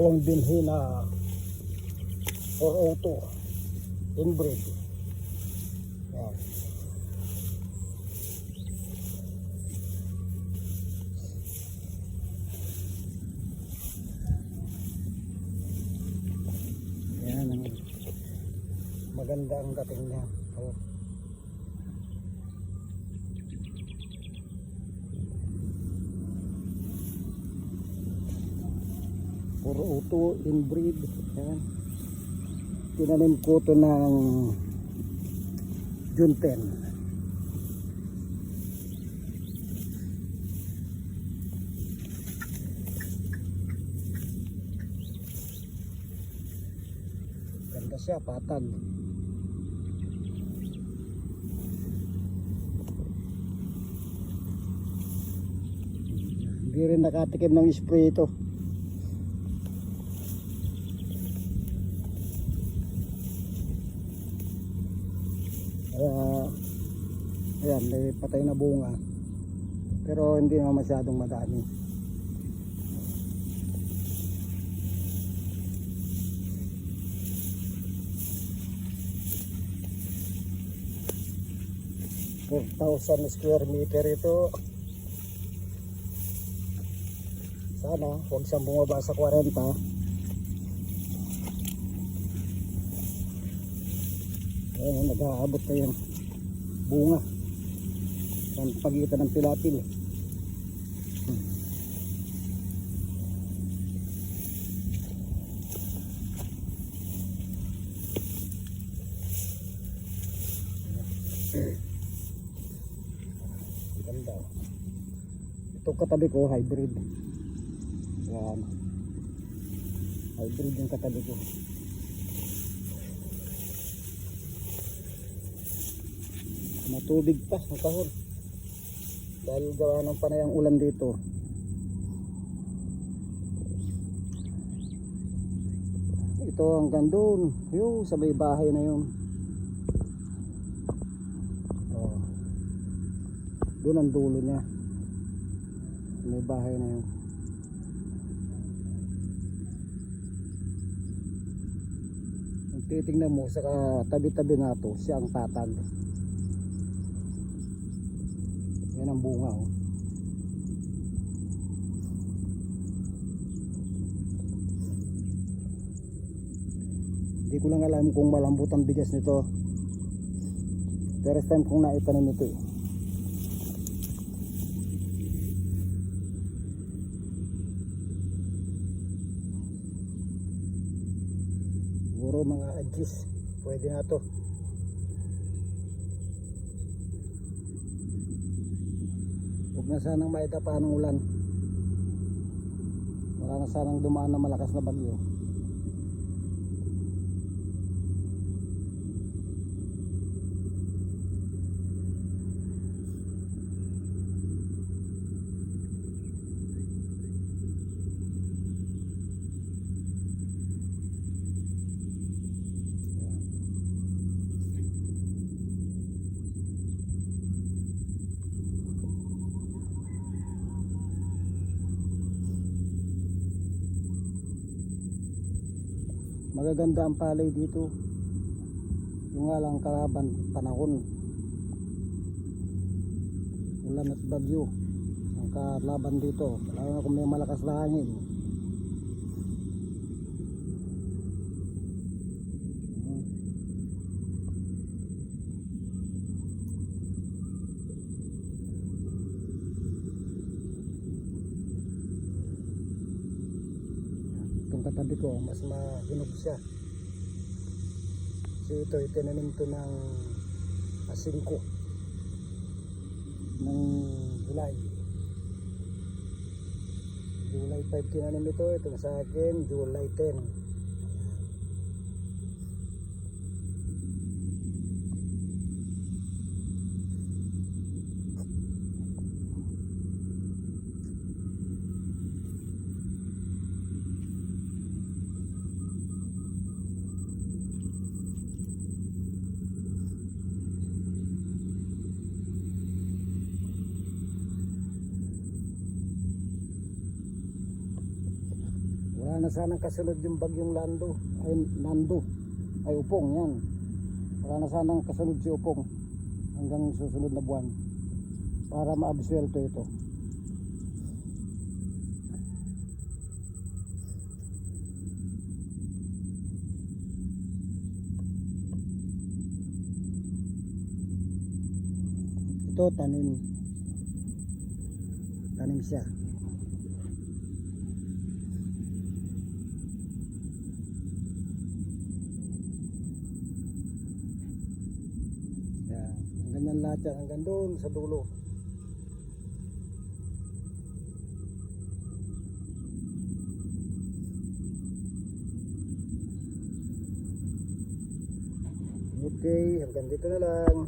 ang binhi na 402 inbreed. Yan. Yan ang maganda ang dating niya. Oh. Puro uto, inbreed. Yan. Tinanim ko to ng June 10. Ganda siya, patag. Hindi rin nakatikim ng spray ito. Kaya, ayan, may patay na bunga. Pero hindi naman masyadong madami. Thousand square meter ito. Sana, huwag siyang bumaba sa 40. Ayan, nag-aabot na yung bunga. Sa pagitan ng pilapil. Hmm. Ganda. Ito katabi ko, hybrid. Yan. Hybrid yung katabi ko. Matubig pa ang kahon. Dahil gawa ng panayang ulan dito. Ito hanggang doon yung sa may bahay na yun. Oh. doon ang dulo niya. May bahay na yun. Titignan mo sa tabi-tabi na to siya ang tatag ang bunga oh. Hindi ko lang alam kung malambot ang bigas nito. First time kong naitanim ito eh. Siguro mga agis. Pwede na to. Huwag na sanang maitapa ng ulan. Wala na sanang dumaan na malakas na bagyo. Magaganda ang palay dito. Yung nga lang kalaban panahon. Ulan at bagyo. Ang kalaban dito. Lalo na kung may malakas na hangin katabi ko mas mahinog siya. Kasi ito itinanim to ng asingko ng July. July 5 tinanim ito. Itong sa akin July 10 wala na sanang kasunod yung bagyong Lando. Ay, Nando. Ay, Upong, yan. Wala na sanang kasunod si Upong hanggang susunod na buwan para maabsuelto ito. Ito tanim. Tanim siya. Ganyan lahat. Hanggang doon sa dulo. Okay, hanggang dito na lang.